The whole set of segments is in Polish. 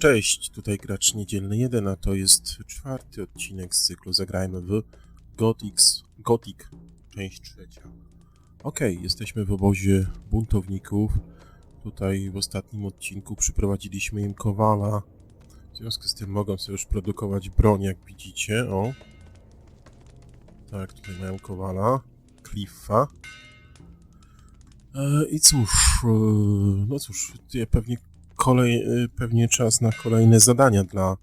Cześć, tutaj gracz niedzielny 1, a to jest czwarty odcinek z cyklu Zagrajmy w Gothic, Gothic część trzecia. Okej, jesteśmy w obozie buntowników. Tutaj w ostatnim odcinku przyprowadziliśmy im kowala. W związku z tym mogą sobie już produkować broń, jak widzicie. O. Tak, tutaj mają kowala. Cliffa. E, I cóż, e, no cóż, pewnie kolej, y, pewnie czas na kolejne zadania dla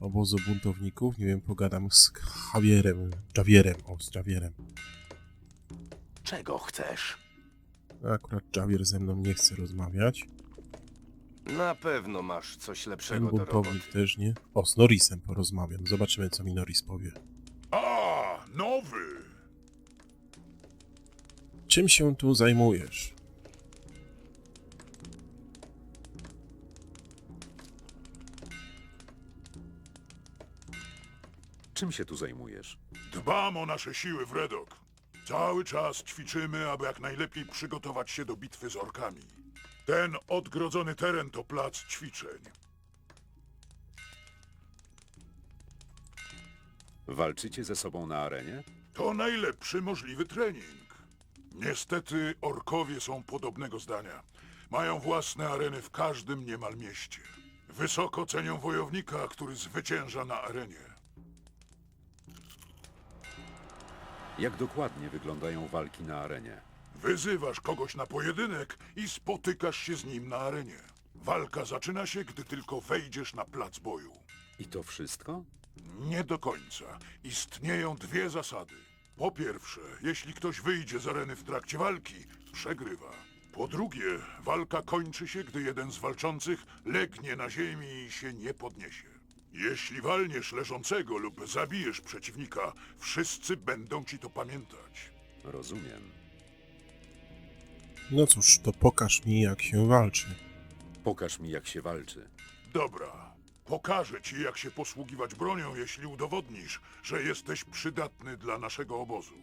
obozu buntowników. Nie wiem, pogadam z Javierem, Javierem, o, z Javierem. Czego chcesz? Akurat Javier ze mną nie chce rozmawiać. Na pewno masz coś Ten lepszego do roboty. buntownik też nie. O, z Norrisem porozmawiam. Zobaczymy, co mi Norris powie. A, nowy! Czym się tu zajmujesz? Czym się tu zajmujesz? Dbam o nasze siły w Redok. Cały czas ćwiczymy, aby jak najlepiej przygotować się do bitwy z orkami. Ten odgrodzony teren to plac ćwiczeń. Walczycie ze sobą na arenie? To najlepszy możliwy trening. Niestety orkowie są podobnego zdania. Mają własne areny w każdym niemal mieście. Wysoko cenią wojownika, który zwycięża na arenie. Jak dokładnie wyglądają walki na arenie? Wyzywasz kogoś na pojedynek i spotykasz się z nim na arenie. Walka zaczyna się, gdy tylko wejdziesz na plac boju. I to wszystko? Nie do końca. Istnieją dwie zasady. Po pierwsze, jeśli ktoś wyjdzie z areny w trakcie walki, przegrywa. Po drugie, walka kończy się, gdy jeden z walczących legnie na ziemi i się nie podniesie. Jeśli walniesz leżącego lub zabijesz przeciwnika, wszyscy będą ci to pamiętać. Rozumiem. No cóż, to pokaż mi, jak się walczy. Pokaż mi, jak się walczy. Dobra, pokażę ci, jak się posługiwać bronią, jeśli udowodnisz, że jesteś przydatny dla naszego obozu.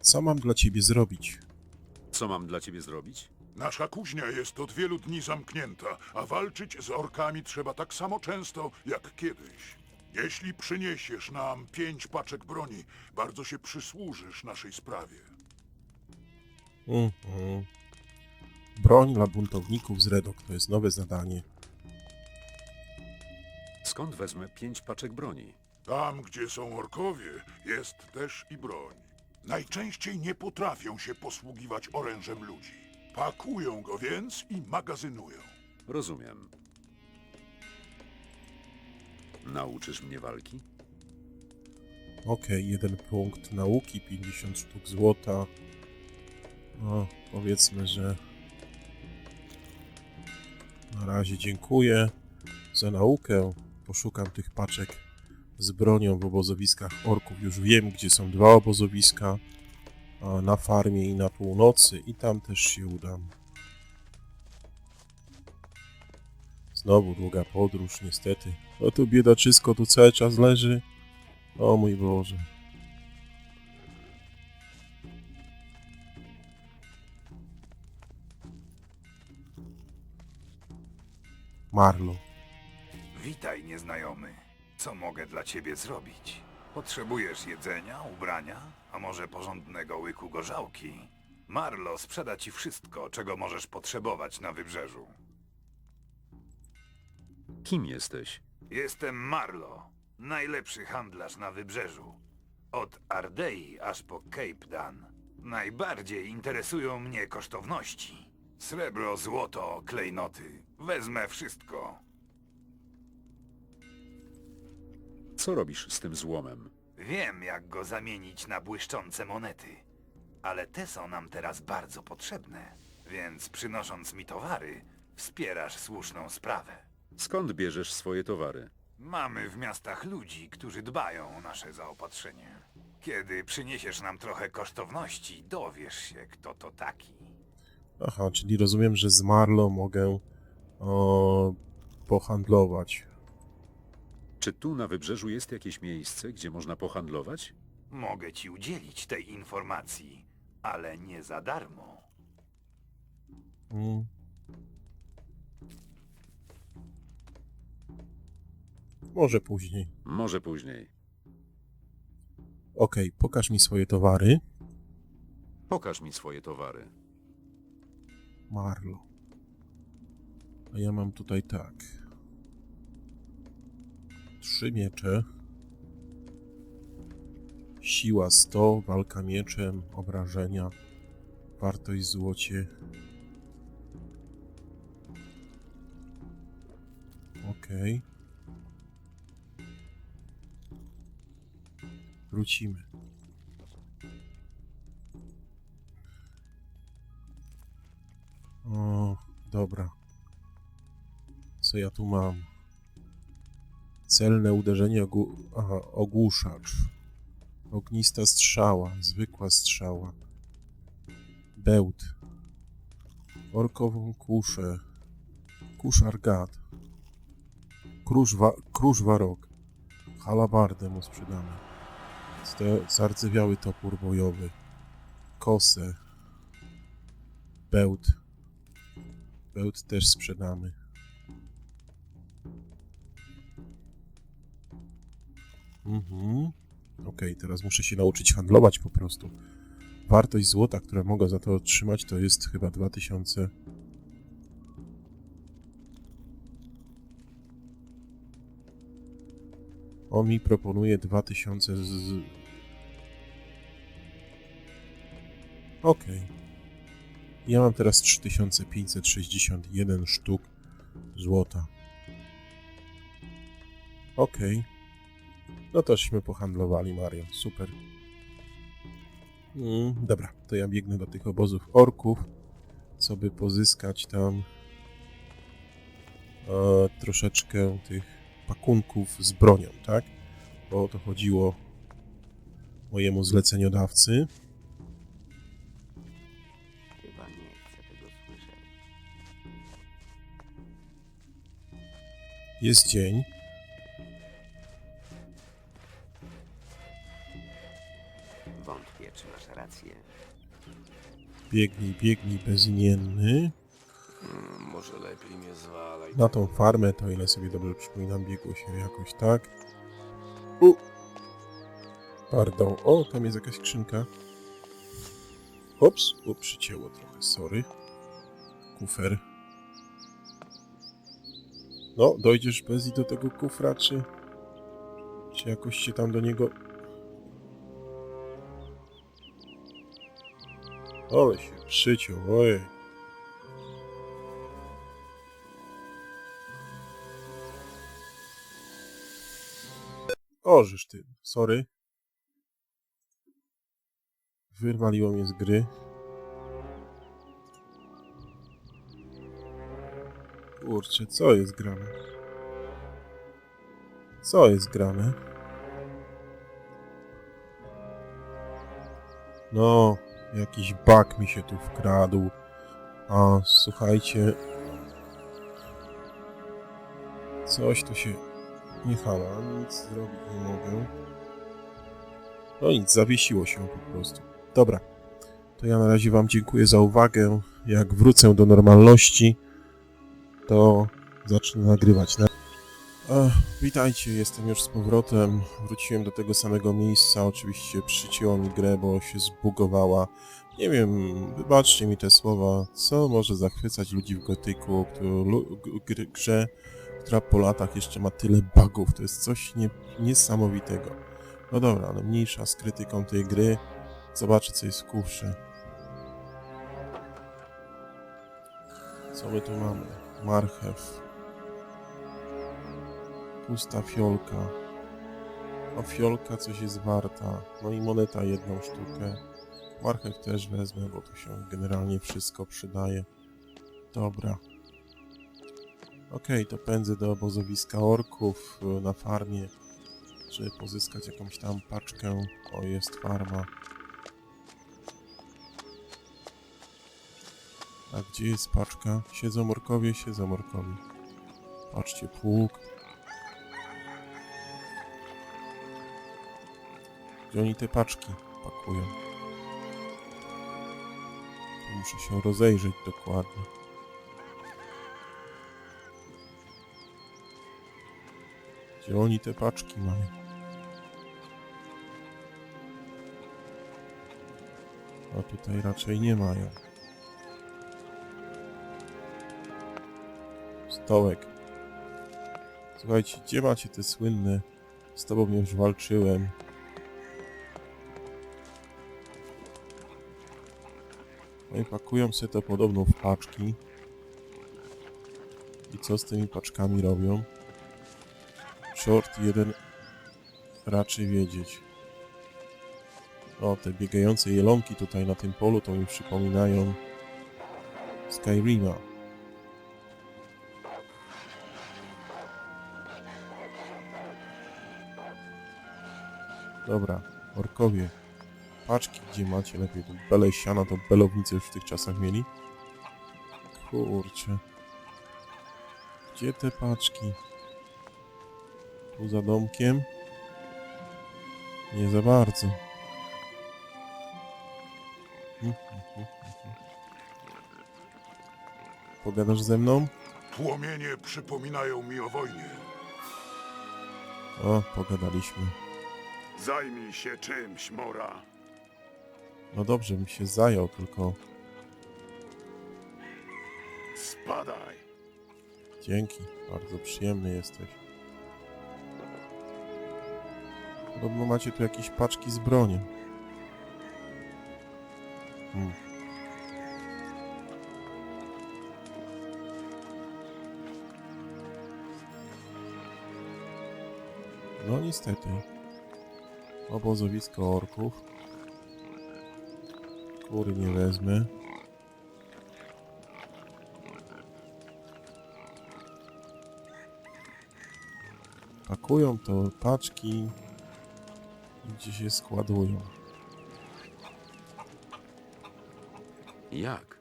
Co mam dla ciebie zrobić? Co mam dla ciebie zrobić? Nasza kuźnia jest od wielu dni zamknięta, a walczyć z orkami trzeba tak samo często jak kiedyś. Jeśli przyniesiesz nam pięć paczek broni, bardzo się przysłużysz naszej sprawie. Mhm. Broń dla buntowników z Redok to jest nowe zadanie. Skąd wezmę pięć paczek broni? Tam, gdzie są orkowie, jest też i broń. Najczęściej nie potrafią się posługiwać orężem ludzi. Pakują go więc i magazynują. Rozumiem. Nauczysz mnie walki? Okej, jeden punkt nauki, 50 sztuk złota. No, powiedzmy, że na razie dziękuję za naukę. Poszukam tych paczek z bronią w obozowiskach orków. Już wiem, gdzie są dwa obozowiska. Na farmie i na północy i tam też się udam. Znowu długa podróż, niestety. No to biedaczysko tu cały czas leży. O mój Boże. Marlo. Witaj, nieznajomy. Co mogę dla ciebie zrobić? Potrzebujesz jedzenia, ubrania, a może porządnego łyku gorzałki? Marlo sprzeda ci wszystko, czego możesz potrzebować na wybrzeżu. Kim jesteś? Jestem Marlo, najlepszy handlarz na wybrzeżu. Od Ardei aż po Cape Dan. Najbardziej interesują mnie kosztowności. Srebro, złoto, klejnoty. Wezmę wszystko. Co robisz z tym złomem? Wiem, jak go zamienić na błyszczące monety. Ale te są nam teraz bardzo potrzebne. Więc przynosząc mi towary, wspierasz słuszną sprawę. Skąd bierzesz swoje towary? Mamy w miastach ludzi, którzy dbają o nasze zaopatrzenie. Kiedy przyniesiesz nam trochę kosztowności, dowiesz się, kto to taki. Aha, czyli rozumiem, że z Marlo mogę o, pohandlować. Czy tu na wybrzeżu jest jakieś miejsce, gdzie można pohandlować? Mogę ci udzielić tej informacji, ale nie za darmo. Mm. Może później. Może później. Okej, pokaż mi swoje towary. Pokaż mi swoje towary. Marlo. A ja mam tutaj tak. Trzy miecze. Siła 100, walka mieczem, obrażenia, wartość złocie. Okej. Wrócimy. O, dobra. Co ja tu mam? Celne uderzenie ogłu... Aha, ogłuszacz. Ognista strzała, zwykła strzała. Bełt. Orkową kuszę. Kuszar gad. Kruszwa... Kruszwarok. Halabardę mu sprzedamy. Zardzewiały topór bojowy. Kosę. Bełt. Bełt też sprzedamy. Mhm. Okej, teraz muszę się nauczyć handlować po prostu. Wartość złota, które mogę za to otrzymać, to jest chyba 2000. On mi proponuje 2000 z... Okej. Ja mam teraz 3561 sztuk złota. Okej. No tośmy pohandlowali, Mario. Super. Mm, dobra, to ja biegnę do tych obozów orków, co by pozyskać tam e, troszeczkę tych pakunków z bronią, tak? Bo o to chodziło mojemu zleceniodawcy. Chyba nie chcę tego słyszeć. Jest dzień. Wątpię, czy masz rację. Biegnij, biegnij bezimienny. Hmm, może lepiej nie zwalaj. Na tą farmę to, ile sobie dobrze przypominam, biegło się jakoś tak. U. Pardon. O, tam jest jakaś skrzynka. Ops, o, przycięło trochę, sorry. Kufer. No, dojdziesz bez i do tego kufra, czy... Czy jakoś się tam do niego... Ale się przyciął, ojej. O, żeż ty, sorry. Wyrwaliło mnie z gry. Kurczę, co jest grane? Co jest grane? No, jakiś bug mi się tu wkradł. A, słuchajcie. Coś tu się nie hała, nic zrobić nie mogę. No nic, zawiesiło się po prostu. Dobra, to ja na razie Wam dziękuję za uwagę. Jak wrócę do normalności, to zacznę nagrywać. Na... Witajcie, jestem już z powrotem. Wróciłem do tego samego miejsca. Oczywiście przycięło mi grę, bo się zbugowała. Nie wiem, wybaczcie mi te słowa. Co może zachwycać ludzi w gotyku, grze, która po latach jeszcze ma tyle bugów. To jest coś nie, niesamowitego. No dobra, ale mniejsza z krytyką tej gry. Zobaczę, co jest w. Co my tu mamy? Marchew. Pusta fiolka. A fiolka coś jest warta. No i moneta jedną sztukę. Marchew też wezmę, bo tu się generalnie wszystko przydaje. Dobra. Okej, to pędzę do obozowiska orków y, na farmie, żeby pozyskać jakąś tam paczkę. O, jest farma. A gdzie jest paczka? Siedzą orkowie, siedzą orkowie. Patrzcie, pług. Gdzie oni te paczki pakują? Muszę się rozejrzeć dokładnie. Gdzie oni te paczki mają? A tutaj raczej nie mają. Stołek. Słuchajcie, gdzie macie te słynne? Z tobą już walczyłem. No i pakują się to podobno w paczki. I co z tymi paczkami robią? Short jeden raczy wiedzieć. O, te biegające jelonki tutaj na tym polu to mi przypominają Skyrima. Dobra, orkowie. Paczki gdzie macie lepiej, to bele siana, to belownicy już w tych czasach mieli. Kurczę. Gdzie te paczki? Tu za domkiem? Nie za bardzo. Hmm, hmm, hmm. Pogadasz ze mną? Płomienie przypominają mi o wojnie. O, pogadaliśmy. Zajmij się czymś, Mora. No dobrze, bym się zajął, tylko Spadaj. dzięki. Bardzo przyjemny jesteś. Podobno macie tu jakieś paczki z bronią. Hmm. No niestety. Obozowisko orków. Kury nie wezmę. Pakują to paczki i gdzie się składują. Jak?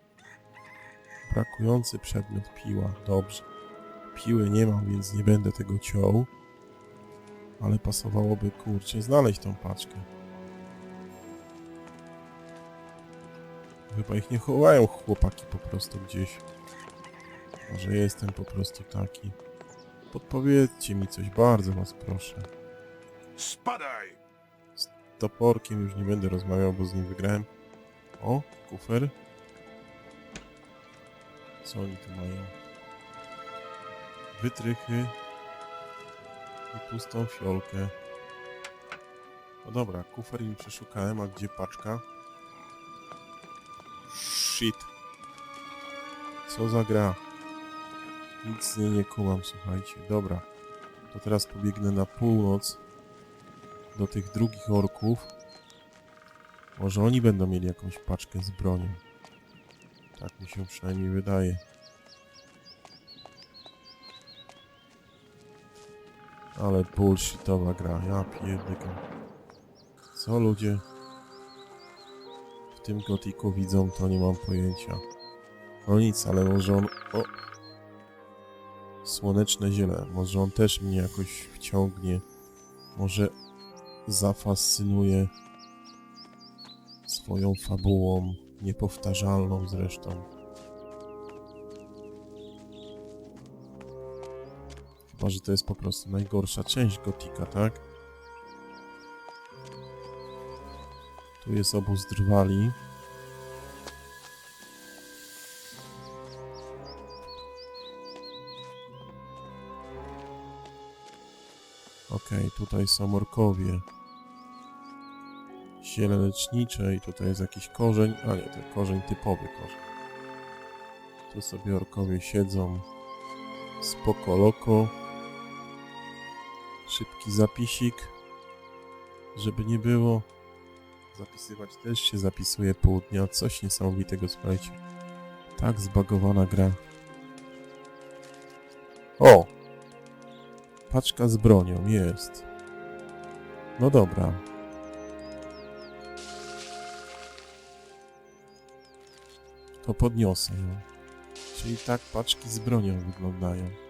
Brakujący przedmiot piła. Dobrze. Piły nie mam, więc nie będę tego ciął. Ale pasowałoby, kurczę, znaleźć tą paczkę. Chyba ich nie chowają chłopaki po prostu gdzieś. Może jestem po prostu taki. Podpowiedzcie mi coś, bardzo was proszę. Spadaj! Z toporkiem już nie będę rozmawiał, bo z nim wygrałem. O, kufer. Co oni tu mają? Wytrychy. I pustą fiolkę. No dobra, kufer im przeszukałem, a gdzie paczka? Shit. Co za gra? Nic z niej nie kumam, słuchajcie. Dobra. To teraz pobiegnę na północ do tych drugich orków. Może oni będą mieli jakąś paczkę z bronią. Tak mi się przynajmniej wydaje. Ale bullshitowa gra, ja pierdykam. Co ludzie tym gotiku widzą, to nie mam pojęcia. No nic, ale może on... O! Słoneczne ziele. Może on też mnie jakoś wciągnie. Może zafascynuje swoją fabułą, niepowtarzalną zresztą. Chyba, że to jest po prostu najgorsza część Gotika, tak? Tu jest obóz drwali. Okej, tutaj są orkowie. Ziele lecznicze i tutaj jest jakiś korzeń, a nie, to korzeń typowy korzeń. Tu sobie orkowie siedzą. Spoko loko. Szybki zapisik. Żeby nie było. Zapisywać też się zapisuje pół dnia. Coś niesamowitego, słuchajcie. Tak zbagowana gra. O! Paczka z bronią, jest. No dobra. To podniosę ją. Czyli tak paczki z bronią wyglądają.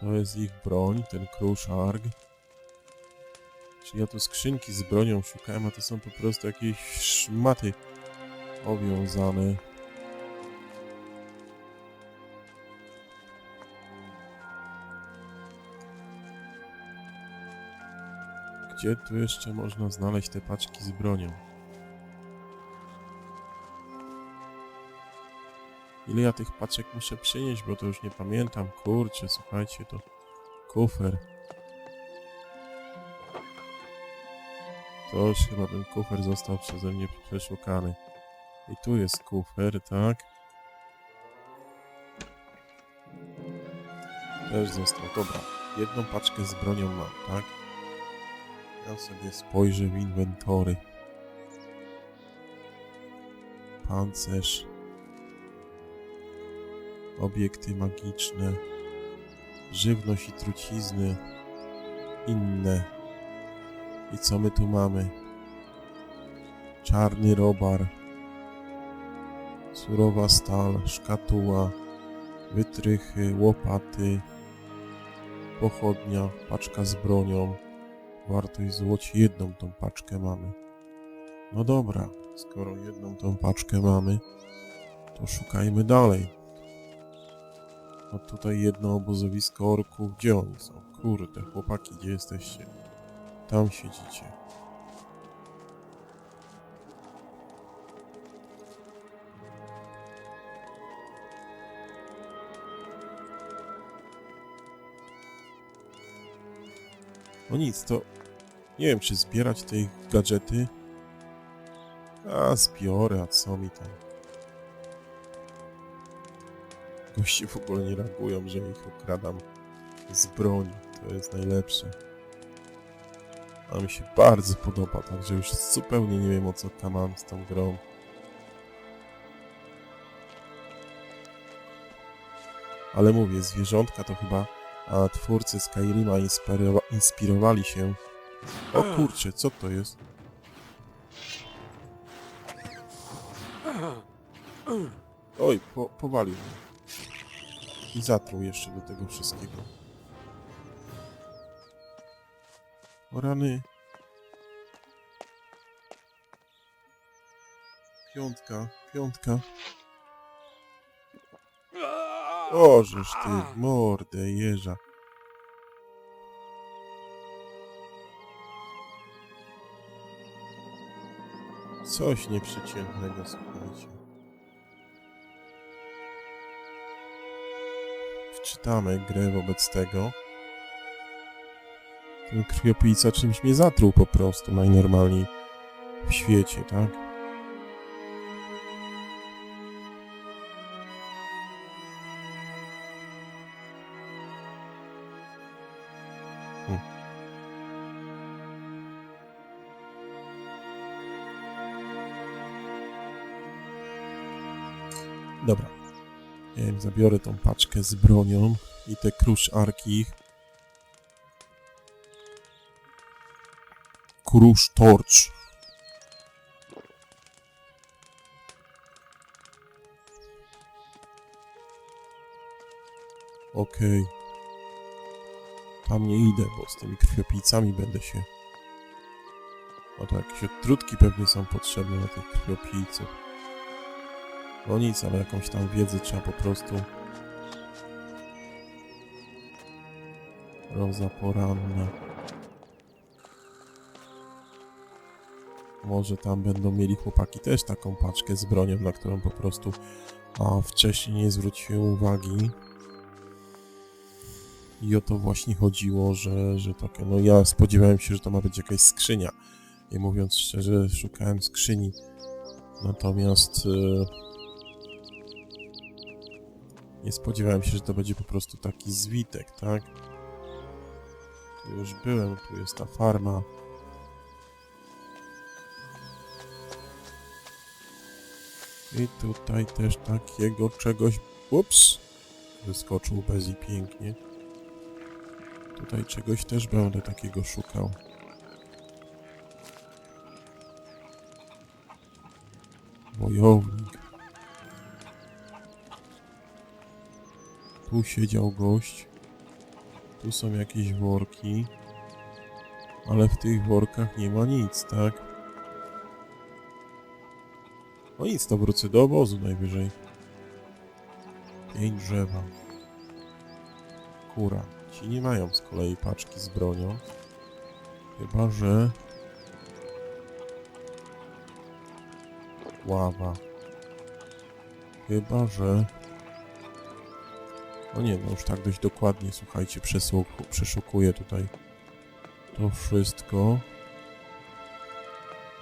To jest ich broń, ten kruszarg. Czyli ja tu skrzynki z bronią szukałem, a to są po prostu jakieś szmaty Powiązane. Gdzie tu jeszcze można znaleźć te paczki z bronią? Ile ja tych paczek muszę przynieść, bo to już nie pamiętam. Kurczę, słuchajcie, to kufer. To już chyba ten kufer został przeze mnie przeszukany. I tu jest kufer, tak? Też został. Dobra, jedną paczkę z bronią mam, tak? Ja sobie spojrzę w inwentory. Pancerz. Obiekty magiczne. Żywność i trucizny. Inne. I co my tu mamy? Czarny robar. Surowa stal, szkatuła, wytrychy, łopaty, pochodnia, paczka z bronią. Wartość złoci jedną tą paczkę mamy. No dobra, skoro jedną tą paczkę mamy, to szukajmy dalej. No tutaj jedno obozowisko orków. Gdzie oni są? Kurde, chłopaki, gdzie jesteście? Tam siedzicie. No nic, to nie wiem, czy zbierać te gadżety. A, zbiorę, a co mi tam. Goście w ogóle nie reagują, że ich okradam z broni. To jest najlepsze. A mi się bardzo podoba, także już zupełnie nie wiem o co tam mam z tą grą. Ale mówię, zwierzątka to chyba a twórcy Skyrima inspirowa inspirowali się. O kurczę, co to jest? Oj, po, powalił mnie. I zatruł jeszcze do tego wszystkiego. O rany. Piątka, piątka. O, żeż ty, mordę jeża. Coś nieprzeciętnego, słuchajcie. Wczytamy grę wobec tego. Ten krwiopijca czymś mnie zatruł po prostu najnormalniej w świecie, tak? Nie wiem, zabiorę tą paczkę z bronią i te krusz arki. Krusz torcz. Okej. Tam nie idę, bo z tymi krwiopijcami będę się... O to jakieś odtrutki pewnie są potrzebne na tych krwiopijców. No nic, ale jakąś tam wiedzę trzeba po prostu... Roza poranna. Może tam będą mieli chłopaki też taką paczkę z bronią, na którą po prostu a, wcześniej nie zwróciłem uwagi. I o to właśnie chodziło, że, że takie, no ja spodziewałem się, że to ma być jakaś skrzynia. I mówiąc szczerze, szukałem skrzyni. Natomiast... y, nie spodziewałem się, że to będzie po prostu taki zwitek, tak? Tu już byłem, tu jest ta farma. I tutaj też takiego czegoś... Ups! Wyskoczył Bezi pięknie. Tutaj czegoś też będę takiego szukał. Wojownik. Tu siedział gość. Tu są jakieś worki. Ale w tych workach nie ma nic, tak? No nic, to wrócę do obozu najwyżej. Pięć drzewa. Kura. Ci nie mają z kolei paczki z bronią. Chyba, że... Ława. Chyba, że... No nie, no już tak dość dokładnie, słuchajcie, przeszukuję tutaj to wszystko.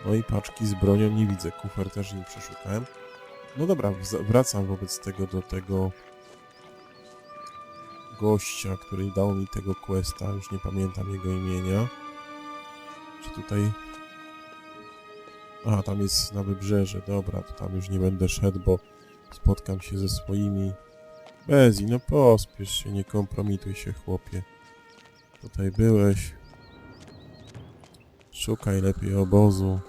No i paczki z bronią nie widzę, kufer też nie przeszukałem. No dobra, wracam wobec tego do tego gościa, który dał mi tego questa, już nie pamiętam jego imienia. Czy tutaj... A, tam jest na wybrzeże, dobra, to tam już nie będę szedł, bo spotkam się ze swoimi... Bezi, no pospiesz się, nie kompromituj się, chłopie. Tutaj byłeś. Szukaj lepiej obozu.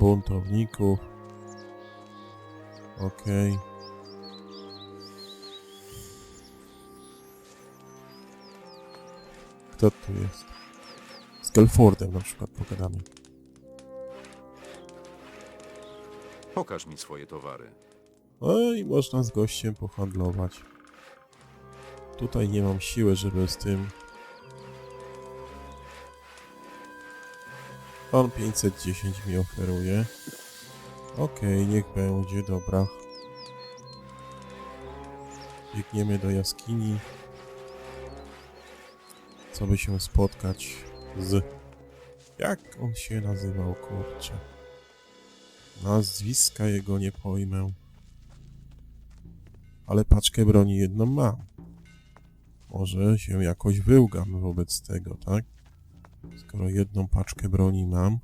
Buntowników. Okej. Kto tu jest? Z Gelfordem na przykład pogadamy. Pokaż mi swoje towary. No i można z gościem pohandlować. Tutaj nie mam siły, żeby z tym... On 510 mi oferuje. Okej, niech będzie, dobra. Biegniemy do jaskini. Co by się spotkać z... Jak on się nazywał, kurczę? Nazwiska jego nie pojmę. Ale paczkę broni jedną mam. Może się jakoś wyłgam wobec tego, tak? Skoro jedną paczkę broni mam.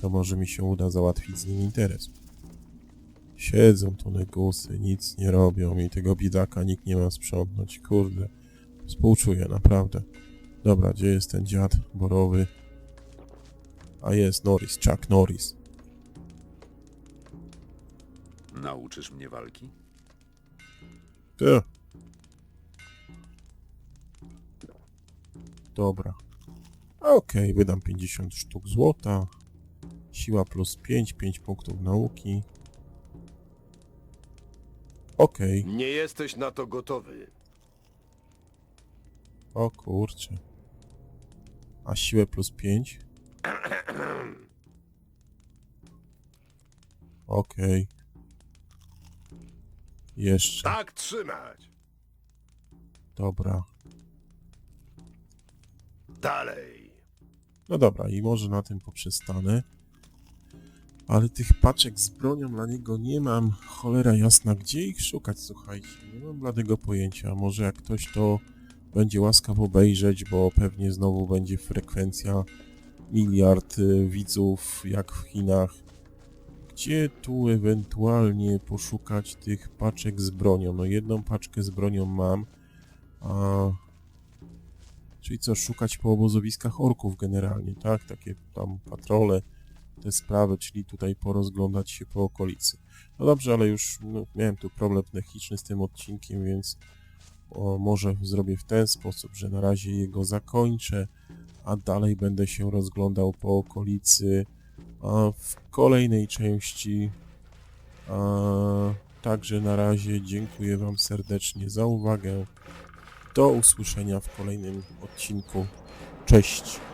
To może mi się uda załatwić z nim interes. Siedzą tu negusy, nic nie robią i tego biedaka nikt nie ma sprzątnąć. Kurde, współczuję, naprawdę. Dobra, gdzie jest ten dziad borowy? A jest Norris, Chuck Norris. Nauczysz mnie walki? Ty. Dobra. Okej, wydam 50 sztuk złota. Siła plus 5, 5 punktów nauki. Okej, Nie jesteś na to gotowy. o kurczę. A siłę plus 5? Okej. Jeszcze. Tak trzymać. Dobra. Dalej. No dobra, i może na tym poprzestanę. Ale tych paczek z bronią dla niego nie mam. Cholera jasna, gdzie ich szukać, słuchajcie? Nie mam bladego pojęcia. Może jak ktoś to będzie łaskaw obejrzeć, bo pewnie znowu będzie frekwencja miliard y, widzów, jak w Chinach. Gdzie tu ewentualnie poszukać tych paczek z bronią? No jedną paczkę z bronią mam, a Czyli co, szukać po obozowiskach orków generalnie, tak? Takie tam patrole, te sprawy, czyli tutaj porozglądać się po okolicy. No dobrze, ale już no, miałem tu problem techniczny z tym odcinkiem, więc o, może zrobię w ten sposób, że na razie jego zakończę, a dalej będę się rozglądał po okolicy a w kolejnej części. A, także na razie dziękuję Wam serdecznie za uwagę. Do usłyszenia w kolejnym odcinku. Cześć!